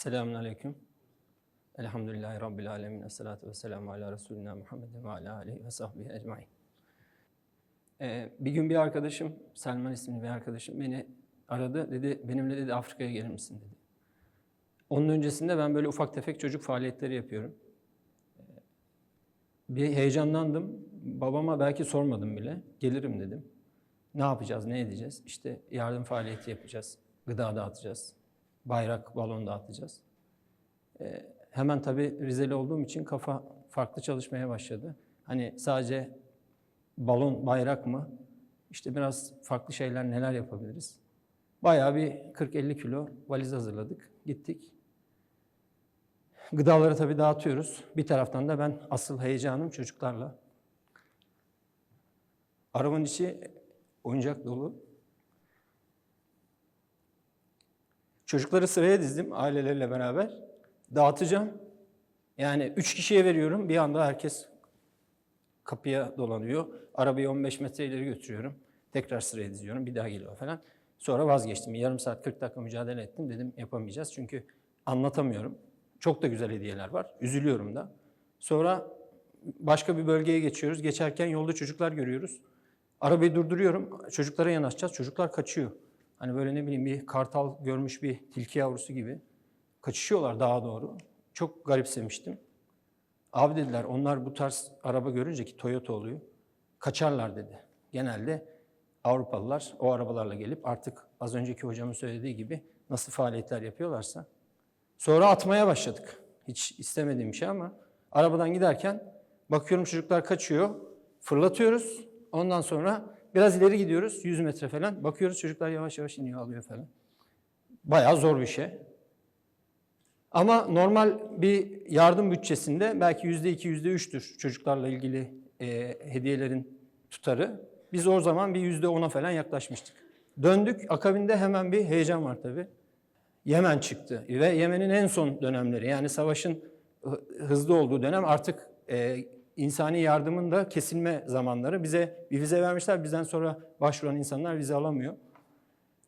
Selamun Aleyküm. Elhamdülillahi Rabbil Alemin. Esselatu ve selamu ala Resulina Muhammedin ve ala aleyhi ve sahbihi ecmain. Ee, bir gün bir arkadaşım, Selman isimli bir arkadaşım beni aradı. Dedi benimle dedi Afrika'ya gelir misin dedi. Onun öncesinde ben böyle ufak tefek çocuk faaliyetleri yapıyorum. Ee, Bir heyecanlandım. Babama belki sormadım bile. Gelirim dedim. Ne yapacağız, ne edeceğiz? İşte yardım faaliyeti yapacağız. Gıda dağıtacağız. Bayrak, balon dağıtacağız. Ee, hemen tabii Rizeli olduğum için kafa farklı çalışmaya başladı. Hani sadece balon, bayrak mı? İşte biraz farklı şeyler neler yapabiliriz? Bayağı bir 40-50 kilo valiz hazırladık. Gittik. Gıdaları tabii dağıtıyoruz. Bir taraftan da ben asıl heyecanım çocuklarla. Arabanın içi oyuncak dolu. Çocukları sıraya dizdim aileleriyle beraber. Dağıtacağım. Yani üç kişiye veriyorum. Bir anda herkes kapıya dolanıyor. Arabayı 15 metre ileri götürüyorum. Tekrar sıraya diziyorum. Bir daha geliyor falan. Sonra vazgeçtim. Yarım saat 40 dakika mücadele ettim. Dedim yapamayacağız. Çünkü anlatamıyorum. Çok da güzel hediyeler var. Üzülüyorum da. Sonra başka bir bölgeye geçiyoruz. Geçerken yolda çocuklar görüyoruz. Arabayı durduruyorum. Çocuklara yanaşacağız. Çocuklar kaçıyor. Hani böyle ne bileyim bir kartal görmüş bir tilki yavrusu gibi. Kaçışıyorlar dağa doğru. Çok garipsemiştim. Abi dediler onlar bu tarz araba görünce ki Toyota oluyor. Kaçarlar dedi. Genelde Avrupalılar o arabalarla gelip artık az önceki hocamın söylediği gibi nasıl faaliyetler yapıyorlarsa. Sonra atmaya başladık. Hiç istemediğim şey ama arabadan giderken bakıyorum çocuklar kaçıyor. Fırlatıyoruz. Ondan sonra biraz ileri gidiyoruz. 100 metre falan. Bakıyoruz çocuklar yavaş yavaş iniyor alıyor falan. Bayağı zor bir şey. Ama normal bir yardım bütçesinde belki yüzde iki, yüzde üçtür çocuklarla ilgili e, hediyelerin tutarı. Biz o zaman bir yüzde ona falan yaklaşmıştık. Döndük, akabinde hemen bir heyecan var tabii. Yemen çıktı ve Yemen'in en son dönemleri yani savaşın hı- hızlı olduğu dönem artık e, insani yardımın da kesilme zamanları. Bize bir vize vermişler, bizden sonra başvuran insanlar vize alamıyor.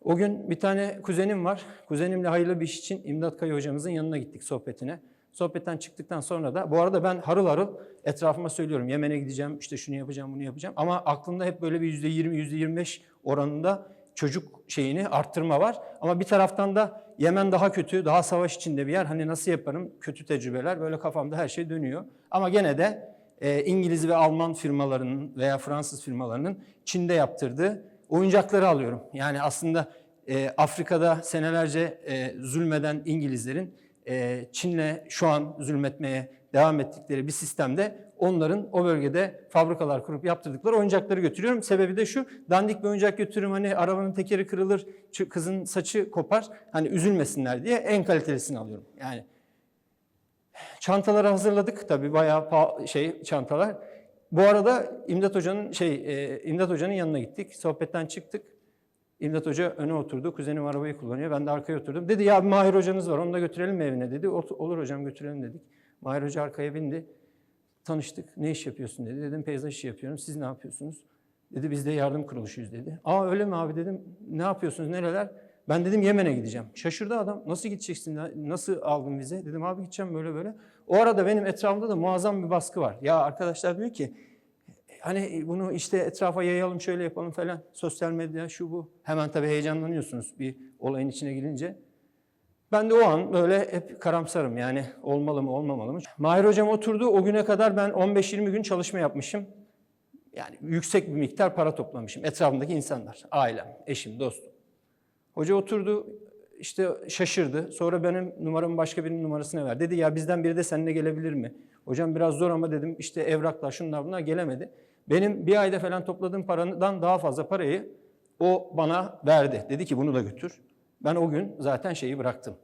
O gün bir tane kuzenim var. Kuzenimle hayırlı bir iş için İmdat Kaya hocamızın yanına gittik sohbetine. Sohbetten çıktıktan sonra da, bu arada ben harıl harıl etrafıma söylüyorum. Yemen'e gideceğim, işte şunu yapacağım, bunu yapacağım. Ama aklımda hep böyle bir yüzde yirmi, yüzde yirmi beş oranında çocuk şeyini arttırma var. Ama bir taraftan da Yemen daha kötü, daha savaş içinde bir yer. Hani nasıl yaparım? Kötü tecrübeler. Böyle kafamda her şey dönüyor. Ama gene de e, İngiliz ve Alman firmalarının veya Fransız firmalarının Çin'de yaptırdığı oyuncakları alıyorum. Yani aslında e, Afrika'da senelerce e, zulmeden İngilizlerin e, Çin'le şu an zulmetmeye devam ettikleri bir sistemde onların o bölgede fabrikalar kurup yaptırdıkları oyuncakları götürüyorum. Sebebi de şu, dandik bir oyuncak götürürüm hani arabanın tekeri kırılır, kızın saçı kopar, hani üzülmesinler diye en kalitelisini alıyorum. Yani Çantaları hazırladık tabii bayağı şey çantalar. Bu arada İmdat Hoca'nın şey e, İmdat Hoca'nın yanına gittik. Sohbetten çıktık. İmdat Hoca öne oturdu. Kuzenim arabayı kullanıyor. Ben de arkaya oturdum. Dedi ya Mahir hocamız var. Onu da götürelim mi evine dedi. "Ot- Olur hocam götürelim dedik. Mahir Hoca arkaya bindi. Tanıştık. Ne iş yapıyorsun dedi. Dedim peyzaj işi yapıyorum. Siz ne yapıyorsunuz? Dedi biz de yardım kuruluşuyuz dedi. Aa öyle mi abi dedim. Ne yapıyorsunuz nereler? Ben dedim Yemen'e gideceğim. Şaşırdı adam. Nasıl gideceksin? Nasıl aldın vize? Dedim abi gideceğim böyle böyle. O arada benim etrafımda da muazzam bir baskı var. Ya arkadaşlar diyor ki hani bunu işte etrafa yayalım şöyle yapalım falan. Sosyal medya şu bu. Hemen tabii heyecanlanıyorsunuz bir olayın içine girince. Ben de o an böyle hep karamsarım yani olmalı mı olmamalı mı? Mahir hocam oturdu o güne kadar ben 15-20 gün çalışma yapmışım. Yani yüksek bir miktar para toplamışım. Etrafımdaki insanlar, ailem, eşim, dostum. Hoca oturdu işte şaşırdı. Sonra benim numaramı başka birinin numarasına verdi. Dedi ya bizden biri de seninle gelebilir mi? Hocam biraz zor ama dedim işte evraklar şunlar bunlar gelemedi. Benim bir ayda falan topladığım paradan daha fazla parayı o bana verdi. Dedi ki bunu da götür. Ben o gün zaten şeyi bıraktım.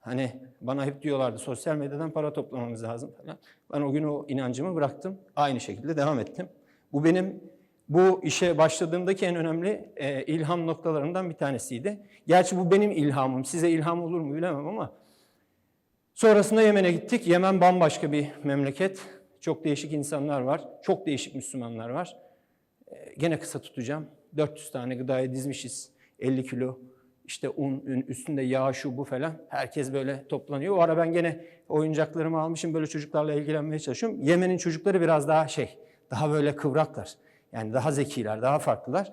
Hani bana hep diyorlardı sosyal medyadan para toplamamız lazım falan. Ben o gün o inancımı bıraktım. Aynı şekilde devam ettim. Bu benim bu işe başladığımdaki en önemli e, ilham noktalarından bir tanesiydi. Gerçi bu benim ilhamım. Size ilham olur mu bilemem ama sonrasında Yemen'e gittik. Yemen bambaşka bir memleket. Çok değişik insanlar var. Çok değişik Müslümanlar var. E, gene kısa tutacağım. 400 tane gıdaya dizmişiz. 50 kilo işte un, ün- üstünde yağ şu bu falan. Herkes böyle toplanıyor. O ara ben gene oyuncaklarımı almışım böyle çocuklarla ilgilenmeye çalışıyorum. Yemen'in çocukları biraz daha şey, daha böyle kıvraklar. Yani daha zekiler, daha farklılar.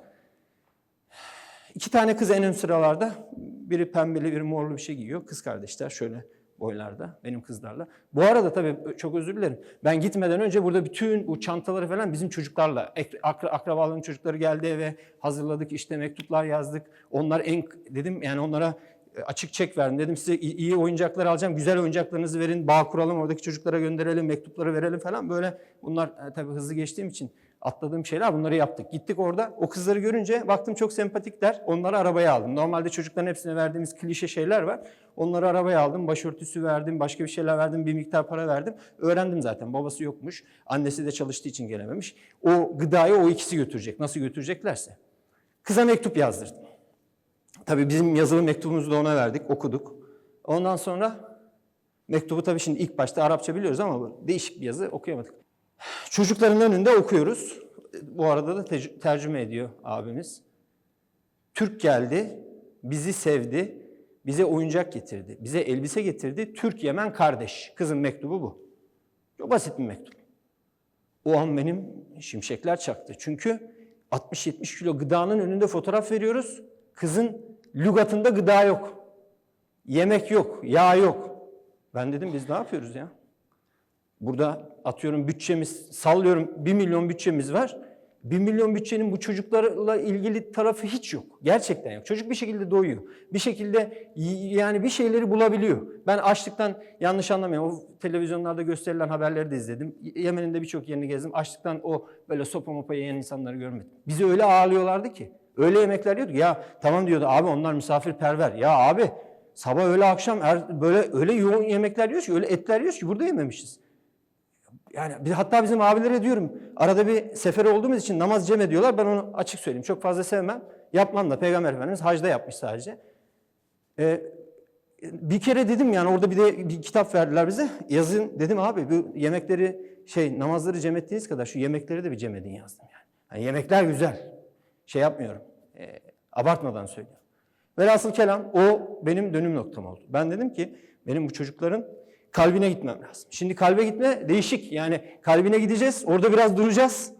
İki tane kız en ön sıralarda. Biri pembeli, biri morlu bir şey giyiyor. Kız kardeşler şöyle boylarda benim kızlarla. Bu arada tabii çok özür dilerim. Ben gitmeden önce burada bütün bu çantaları falan bizim çocuklarla, akra- akrabaların çocukları geldi eve hazırladık. işte mektuplar yazdık. Onlar en dedim yani onlara e, açık çek verdim. Dedim size iyi oyuncaklar alacağım. Güzel oyuncaklarınızı verin. Bağ kuralım. Oradaki çocuklara gönderelim. Mektupları verelim falan. Böyle bunlar e, tabii hızlı geçtiğim için atladığım şeyler bunları yaptık. Gittik orada. O kızları görünce baktım çok sempatikler. Onları arabaya aldım. Normalde çocukların hepsine verdiğimiz klişe şeyler var. Onları arabaya aldım. Başörtüsü verdim. Başka bir şeyler verdim. Bir miktar para verdim. Öğrendim zaten. Babası yokmuş. Annesi de çalıştığı için gelememiş. O gıdayı o ikisi götürecek. Nasıl götüreceklerse. Kıza mektup yazdırdım. Tabii bizim yazılı mektubumuzu da ona verdik, okuduk. Ondan sonra mektubu tabii şimdi ilk başta Arapça biliyoruz ama değişik bir yazı okuyamadık. Çocukların önünde okuyoruz. Bu arada da tec- tercüme ediyor abimiz. Türk geldi, bizi sevdi, bize oyuncak getirdi, bize elbise getirdi. Türk Yemen kardeş. Kızın mektubu bu. Çok basit bir mektup. O an benim şimşekler çaktı. Çünkü 60-70 kilo gıdanın önünde fotoğraf veriyoruz. Kızın lügatında gıda yok. Yemek yok, yağ yok. Ben dedim biz ne yapıyoruz ya? Burada atıyorum bütçemiz, sallıyorum 1 milyon bütçemiz var. 1 milyon bütçenin bu çocuklarla ilgili tarafı hiç yok. Gerçekten yok. Çocuk bir şekilde doyuyor. Bir şekilde yani bir şeyleri bulabiliyor. Ben açlıktan yanlış anlamayın. O televizyonlarda gösterilen haberleri de izledim. Yemen'in de birçok yerini gezdim. Açlıktan o böyle sopa mopa yiyen insanları görmedim. Bizi öyle ağırlıyorlardı ki. Öyle yemekler yiyorduk. Ya tamam diyordu abi onlar misafirperver. Ya abi sabah öğle akşam er- böyle öyle yoğun yemekler yiyoruz ki öyle etler yiyoruz ki burada yememişiz. Yani hatta bizim abilere diyorum arada bir sefer olduğumuz için namaz cem ediyorlar. Ben onu açık söyleyeyim. Çok fazla sevmem. Yapmam da. Peygamber Efendimiz hacda yapmış sadece. Ee, bir kere dedim yani orada bir de bir kitap verdiler bize. Yazın dedim abi bu yemekleri şey namazları cem ettiğiniz kadar şu yemekleri de bir cem edin yazdım yani. yani yemekler güzel. Şey yapmıyorum. e, abartmadan söylüyorum. Velhasıl kelam o benim dönüm noktam oldu. Ben dedim ki benim bu çocukların kalbine gitmem lazım. Şimdi kalbe gitme değişik. Yani kalbine gideceğiz. Orada biraz duracağız.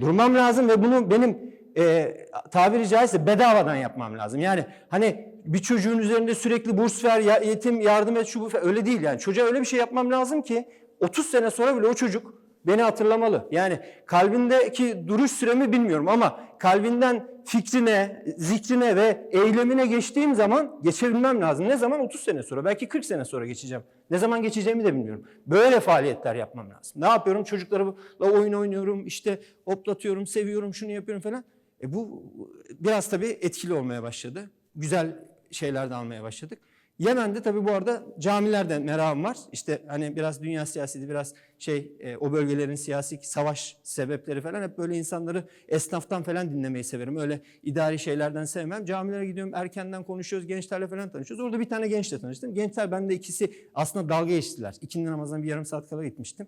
Durmam lazım ve bunu benim e, tabiri caizse bedavadan yapmam lazım. Yani hani bir çocuğun üzerinde sürekli burs ver, ya- yetim yardım et şu bu öyle değil yani. Çocuğa öyle bir şey yapmam lazım ki 30 sene sonra bile o çocuk beni hatırlamalı. Yani kalbindeki duruş süremi bilmiyorum ama kalbinden fikrine, zikrine ve eylemine geçtiğim zaman geçebilmem lazım. Ne zaman? 30 sene sonra. Belki 40 sene sonra geçeceğim. Ne zaman geçeceğimi de bilmiyorum. Böyle faaliyetler yapmam lazım. Ne yapıyorum? Çocuklarla oyun oynuyorum, işte hoplatıyorum, seviyorum, şunu yapıyorum falan. E bu biraz tabii etkili olmaya başladı. Güzel şeyler de almaya başladık. Yemen'de tabii bu arada camilerden merakım var. İşte hani biraz dünya siyaseti, biraz şey e, o bölgelerin siyasi savaş sebepleri falan hep böyle insanları esnaftan falan dinlemeyi severim. Öyle idari şeylerden sevmem. Camilere gidiyorum, erkenden konuşuyoruz, gençlerle falan tanışıyoruz. Orada bir tane gençle tanıştım. Gençler bende ikisi aslında dalga geçtiler. İkindi namazdan bir yarım saat kala gitmiştim.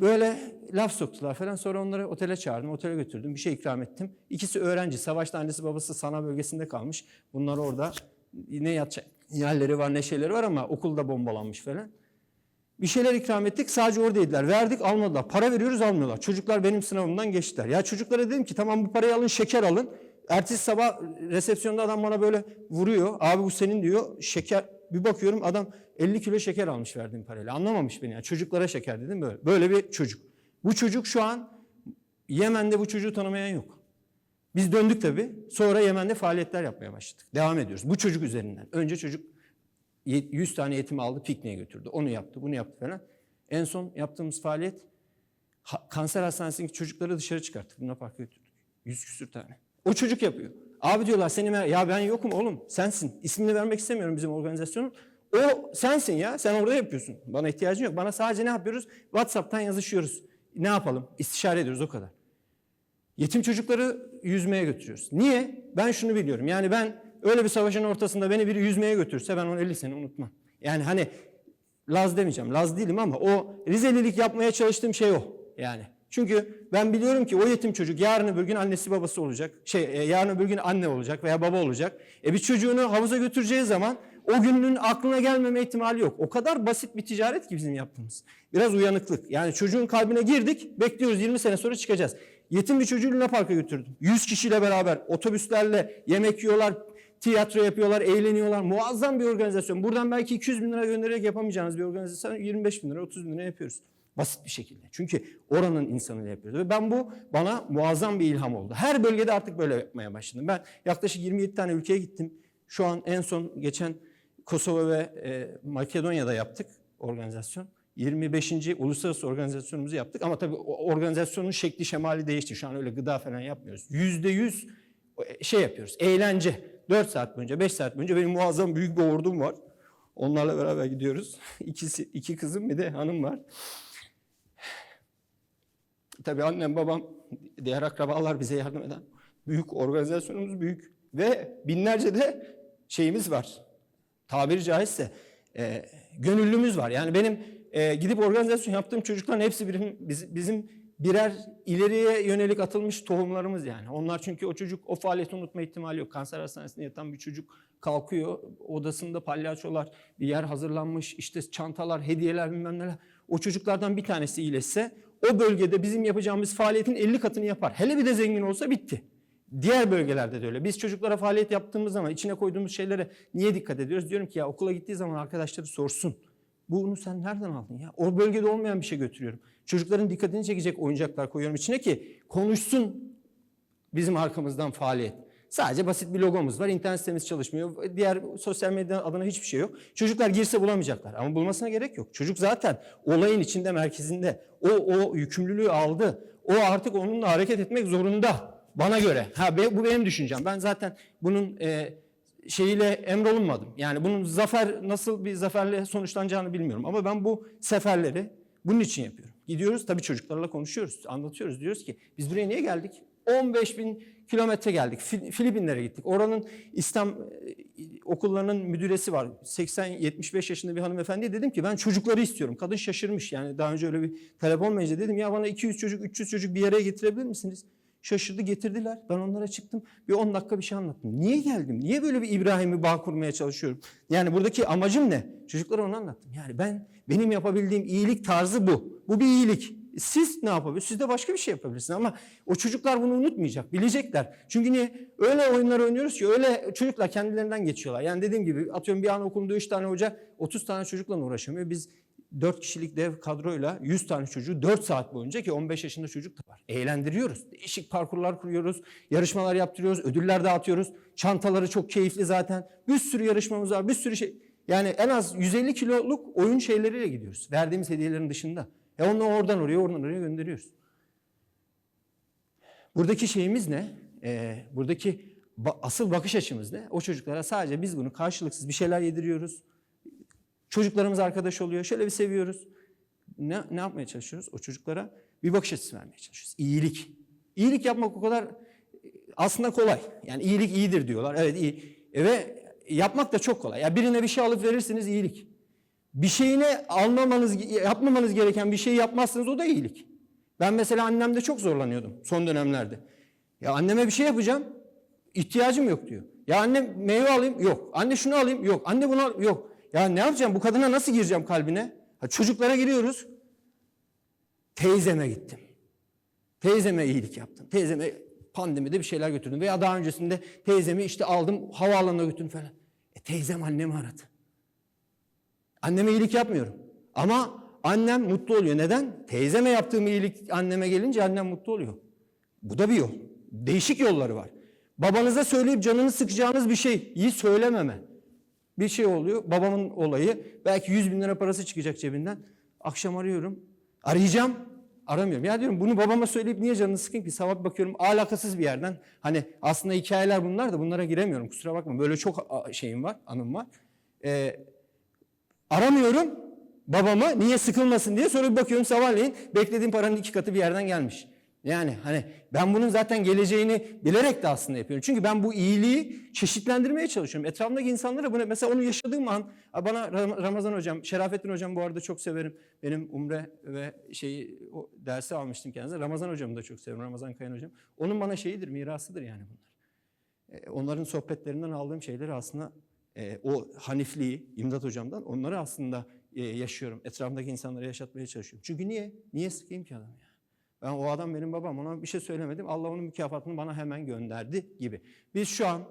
Böyle laf soktular falan. Sonra onları otele çağırdım. Otele götürdüm. Bir şey ikram ettim. İkisi öğrenci. Savaşta annesi babası sana bölgesinde kalmış. Bunlar orada ne yatacak yerleri var ne şeyleri var ama okulda bombalanmış falan. Bir şeyler ikram ettik. Sadece oradaydılar. Verdik almadılar. Para veriyoruz almıyorlar. Çocuklar benim sınavımdan geçtiler. Ya çocuklara dedim ki tamam bu parayı alın şeker alın. Ertesi sabah resepsiyonda adam bana böyle vuruyor. Abi bu senin diyor. Şeker bir bakıyorum adam 50 kilo şeker almış verdiğim parayla. Anlamamış beni. Yani. Çocuklara şeker dedim böyle. Böyle bir çocuk. Bu çocuk şu an Yemen'de bu çocuğu tanımayan yok. Biz döndük tabii. Sonra Yemen'de faaliyetler yapmaya başladık. Devam ediyoruz. Bu çocuk üzerinden. Önce çocuk 100 tane yetim aldı, pikniğe götürdü. Onu yaptı, bunu yaptı falan. En son yaptığımız faaliyet kanser hastanesindeki çocukları dışarı çıkarttık. Luna Park'a götürdük. 100 küsür tane. O çocuk yapıyor. Abi diyorlar seni ya ben yokum oğlum sensin. İsmini vermek istemiyorum bizim organizasyonun. O sensin ya sen orada yapıyorsun. Bana ihtiyacın yok. Bana sadece ne yapıyoruz? WhatsApp'tan yazışıyoruz. Ne yapalım? İstişare ediyoruz o kadar. Yetim çocukları yüzmeye götürüyoruz. Niye? Ben şunu biliyorum. Yani ben öyle bir savaşın ortasında beni biri yüzmeye götürse ben onu 50 sene unutmam. Yani hani Laz demeyeceğim. Laz değilim ama o Rizelilik yapmaya çalıştığım şey o. Yani Çünkü ben biliyorum ki o yetim çocuk yarın öbür gün annesi babası olacak. Şey e, yarın öbür gün anne olacak veya baba olacak. E bir çocuğunu havuza götüreceği zaman o günün aklına gelmeme ihtimali yok. O kadar basit bir ticaret ki bizim yaptığımız. Biraz uyanıklık. Yani çocuğun kalbine girdik, bekliyoruz 20 sene sonra çıkacağız. Yetim bir çocuğu Luna Park'a götürdüm. 100 kişiyle beraber otobüslerle yemek yiyorlar, tiyatro yapıyorlar, eğleniyorlar. Muazzam bir organizasyon. Buradan belki 200 bin lira göndererek yapamayacağınız bir organizasyon 25 bin lira, 30 bin lira yapıyoruz. Basit bir şekilde. Çünkü oranın insanıyla yapıyoruz. Ve ben bu bana muazzam bir ilham oldu. Her bölgede artık böyle yapmaya başladım. Ben yaklaşık 27 tane ülkeye gittim. Şu an en son geçen Kosova ve e, Makedonya'da yaptık organizasyon. 25. uluslararası organizasyonumuzu yaptık ama tabii organizasyonun şekli şemali değişti. Şu an öyle gıda falan yapmıyoruz. Yüzde yüz şey yapıyoruz. Eğlence. 4 saat boyunca, 5 saat boyunca benim muazzam büyük bir ordum var. Onlarla beraber gidiyoruz. İkisi, iki kızım bir de hanım var. Tabii annem, babam, diğer akrabalar bize yardım eden. Büyük organizasyonumuz büyük. Ve binlerce de şeyimiz var. Tabiri caizse e, gönüllümüz var. Yani benim e, gidip organizasyon yaptığım çocukların hepsi bizim, biz- bizim birer ileriye yönelik atılmış tohumlarımız yani. Onlar çünkü o çocuk o faaliyeti unutma ihtimali yok. Kanser hastanesinde yatan bir çocuk kalkıyor. Odasında palyaçolar, bir yer hazırlanmış, işte çantalar, hediyeler bilmem neler. O çocuklardan bir tanesi iyileşse o bölgede bizim yapacağımız faaliyetin 50 katını yapar. Hele bir de zengin olsa bitti. Diğer bölgelerde de öyle. Biz çocuklara faaliyet yaptığımız zaman içine koyduğumuz şeylere niye dikkat ediyoruz? Diyorum ki ya okula gittiği zaman arkadaşları sorsun. Bunu sen nereden aldın ya? O bölgede olmayan bir şey götürüyorum. Çocukların dikkatini çekecek oyuncaklar koyuyorum içine ki konuşsun bizim arkamızdan faaliyet. Sadece basit bir logomuz var. İnternet sitemiz çalışmıyor. Diğer sosyal medya adına hiçbir şey yok. Çocuklar girse bulamayacaklar. Ama bulmasına gerek yok. Çocuk zaten olayın içinde, merkezinde. O, o yükümlülüğü aldı. O artık onunla hareket etmek zorunda. Bana göre. Ha, bu benim düşüncem. Ben zaten bunun e, şeyiyle emrolunmadım. Yani bunun zafer nasıl bir zaferle sonuçlanacağını bilmiyorum. Ama ben bu seferleri bunun için yapıyorum. Gidiyoruz tabii çocuklarla konuşuyoruz, anlatıyoruz. Diyoruz ki biz buraya niye geldik? 15 bin kilometre geldik. Fil- Filipinlere gittik. Oranın İslam e, okullarının müdüresi var. 80-75 yaşında bir hanımefendi. Dedim ki ben çocukları istiyorum. Kadın şaşırmış. Yani daha önce öyle bir talep olmayınca dedim ya bana 200 çocuk, 300 çocuk bir araya getirebilir misiniz? Şaşırdı getirdiler. Ben onlara çıktım. Bir 10 dakika bir şey anlattım. Niye geldim? Niye böyle bir İbrahim'i bağ kurmaya çalışıyorum? Yani buradaki amacım ne? Çocuklara onu anlattım. Yani ben benim yapabildiğim iyilik tarzı bu. Bu bir iyilik. Siz ne yapabilirsiniz? Siz de başka bir şey yapabilirsiniz ama o çocuklar bunu unutmayacak, bilecekler. Çünkü niye? Öyle oyunlar oynuyoruz ki öyle çocuklar kendilerinden geçiyorlar. Yani dediğim gibi atıyorum bir anaokulunda 3 tane hoca 30 tane çocukla uğraşamıyor. Biz 4 kişilik dev kadroyla 100 tane çocuğu 4 saat boyunca ki 15 yaşında çocuk da var. Eğlendiriyoruz. Değişik parkurlar kuruyoruz. Yarışmalar yaptırıyoruz. Ödüller dağıtıyoruz. Çantaları çok keyifli zaten. Bir sürü yarışmamız var. Bir sürü şey. Yani en az 150 kiloluk oyun şeyleriyle gidiyoruz. Verdiğimiz hediyelerin dışında. E onu oradan oraya oradan oraya gönderiyoruz. Buradaki şeyimiz ne? Ee, buradaki ba- asıl bakış açımız ne? O çocuklara sadece biz bunu karşılıksız bir şeyler yediriyoruz. Çocuklarımız arkadaş oluyor. Şöyle bir seviyoruz. Ne, ne yapmaya çalışıyoruz? O çocuklara bir bakış açısı vermeye çalışıyoruz. İyilik. İyilik yapmak o kadar e, aslında kolay. Yani iyilik iyidir diyorlar. Evet iyi. E ve yapmak da çok kolay. Ya birine bir şey alıp verirsiniz iyilik. Bir şeyine almamanız, yapmamanız gereken bir şeyi yapmazsınız o da iyilik. Ben mesela annemde çok zorlanıyordum son dönemlerde. Ya anneme bir şey yapacağım, ihtiyacım yok diyor. Ya anne meyve alayım, yok. Anne şunu alayım, yok. Anne bunu al, yok. Ya ne yapacağım, bu kadına nasıl gireceğim kalbine? Ha, çocuklara giriyoruz. Teyzeme gittim. Teyzeme iyilik yaptım. Teyzeme pandemide bir şeyler götürdüm. Veya daha öncesinde teyzemi işte aldım havaalanına götürdüm falan. E, teyzem annemi aradı. Anneme iyilik yapmıyorum. Ama annem mutlu oluyor. Neden? Teyzeme yaptığım iyilik anneme gelince annem mutlu oluyor. Bu da bir yol. Değişik yolları var. Babanıza söyleyip canını sıkacağınız bir şeyi söylememe. Bir şey oluyor. Babamın olayı. Belki 100 bin lira parası çıkacak cebinden. Akşam arıyorum. Arayacağım. Aramıyorum. Ya diyorum bunu babama söyleyip niye canını sıkayım ki? Sabah bakıyorum alakasız bir yerden. Hani aslında hikayeler bunlar da bunlara giremiyorum. Kusura bakma. Böyle çok şeyim var, anım var. Ee, Aramıyorum babamı niye sıkılmasın diye sonra bir bakıyorum sabahleyin beklediğim paranın iki katı bir yerden gelmiş. Yani hani ben bunun zaten geleceğini bilerek de aslında yapıyorum. Çünkü ben bu iyiliği çeşitlendirmeye çalışıyorum. Etrafımdaki insanlara bunu mesela onu yaşadığım an bana Ram- Ramazan hocam, Şerafettin hocam bu arada çok severim. Benim umre ve şeyi o dersi almıştım kendisine. Ramazan hocamı da çok severim. Ramazan Kayan hocam. Onun bana şeyidir, mirasıdır yani bunlar. E, onların sohbetlerinden aldığım şeyleri aslında e, o hanifliği İmdat hocamdan onları aslında e, yaşıyorum. Etrafımdaki insanlara yaşatmaya çalışıyorum. Çünkü niye? Niye sıkayım ki adamı? Ben o adam benim babam ona bir şey söylemedim. Allah onun mükafatını bana hemen gönderdi gibi. Biz şu an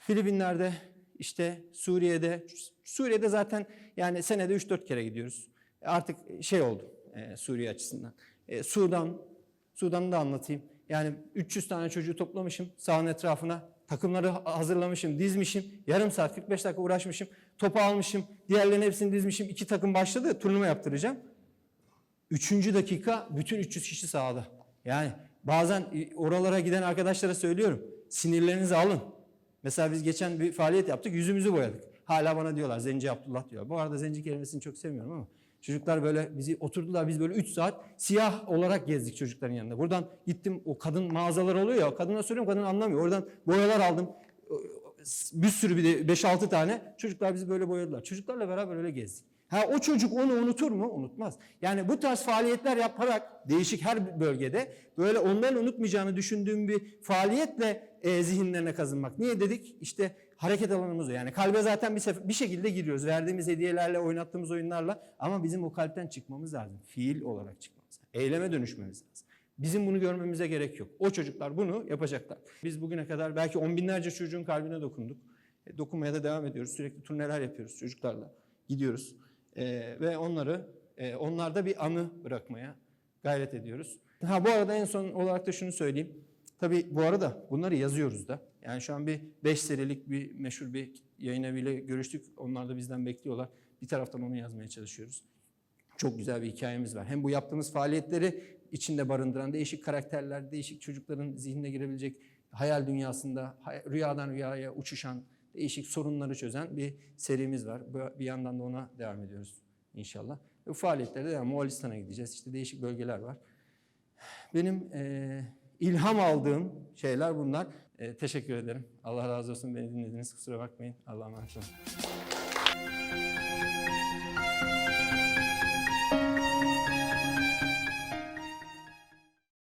Filipinler'de işte Suriye'de Suriye'de zaten yani senede 3-4 kere gidiyoruz. Artık şey oldu e, Suriye açısından. E, Sudan, Sudan'ı da anlatayım. Yani 300 tane çocuğu toplamışım sahanın etrafına. Takımları hazırlamışım, dizmişim. Yarım saat 45 dakika uğraşmışım. Topu almışım. Diğerlerinin hepsini dizmişim. İki takım başladı. Turnuva yaptıracağım. Üçüncü dakika bütün 300 kişi sahada. Yani bazen oralara giden arkadaşlara söylüyorum. Sinirlerinizi alın. Mesela biz geçen bir faaliyet yaptık. Yüzümüzü boyadık. Hala bana diyorlar Zenci Abdullah diyor. Bu arada Zenci kelimesini çok sevmiyorum ama çocuklar böyle bizi oturdular biz böyle 3 saat siyah olarak gezdik çocukların yanında. Buradan gittim o kadın mağazalar oluyor ya kadına söylüyorum kadın anlamıyor. Oradan boyalar aldım. Bir sürü bir de 5-6 tane çocuklar bizi böyle boyadılar. Çocuklarla beraber öyle gezdik. Ha o çocuk onu unutur mu? Unutmaz. Yani bu tarz faaliyetler yaparak değişik her bölgede böyle onların unutmayacağını düşündüğüm bir faaliyetle e, zihinlerine kazınmak. Niye dedik? İşte hareket alanımız o. Yani kalbe zaten bir, sefer, bir şekilde giriyoruz. Verdiğimiz hediyelerle, oynattığımız oyunlarla ama bizim o kalpten çıkmamız lazım. Fiil olarak çıkmamız lazım. Eyleme dönüşmemiz lazım. Bizim bunu görmemize gerek yok. O çocuklar bunu yapacaklar. Biz bugüne kadar belki on binlerce çocuğun kalbine dokunduk. E, dokunmaya da devam ediyoruz. Sürekli turneler yapıyoruz çocuklarla. Gidiyoruz. Ee, ve onları e, onlarda bir anı bırakmaya gayret ediyoruz. Ha bu arada en son olarak da şunu söyleyeyim. Tabii bu arada bunları yazıyoruz da. Yani şu an bir 5 serilik bir meşhur bir yayın eviyle görüştük. Onlar da bizden bekliyorlar. Bir taraftan onu yazmaya çalışıyoruz. Çok güzel bir hikayemiz var. Hem bu yaptığımız faaliyetleri içinde barındıran değişik karakterler, değişik çocukların zihnine girebilecek hayal dünyasında rüyadan rüyaya uçuşan değişik sorunları çözen bir serimiz var. Bir yandan da ona devam ediyoruz inşallah. Bu faaliyetlerde de yani Moğolistan'a gideceğiz. İşte değişik bölgeler var. Benim eee, ilham aldığım şeyler bunlar. Eee, teşekkür ederim. Allah razı olsun beni dinlediniz. Kusura bakmayın. Allah'a emanet olun.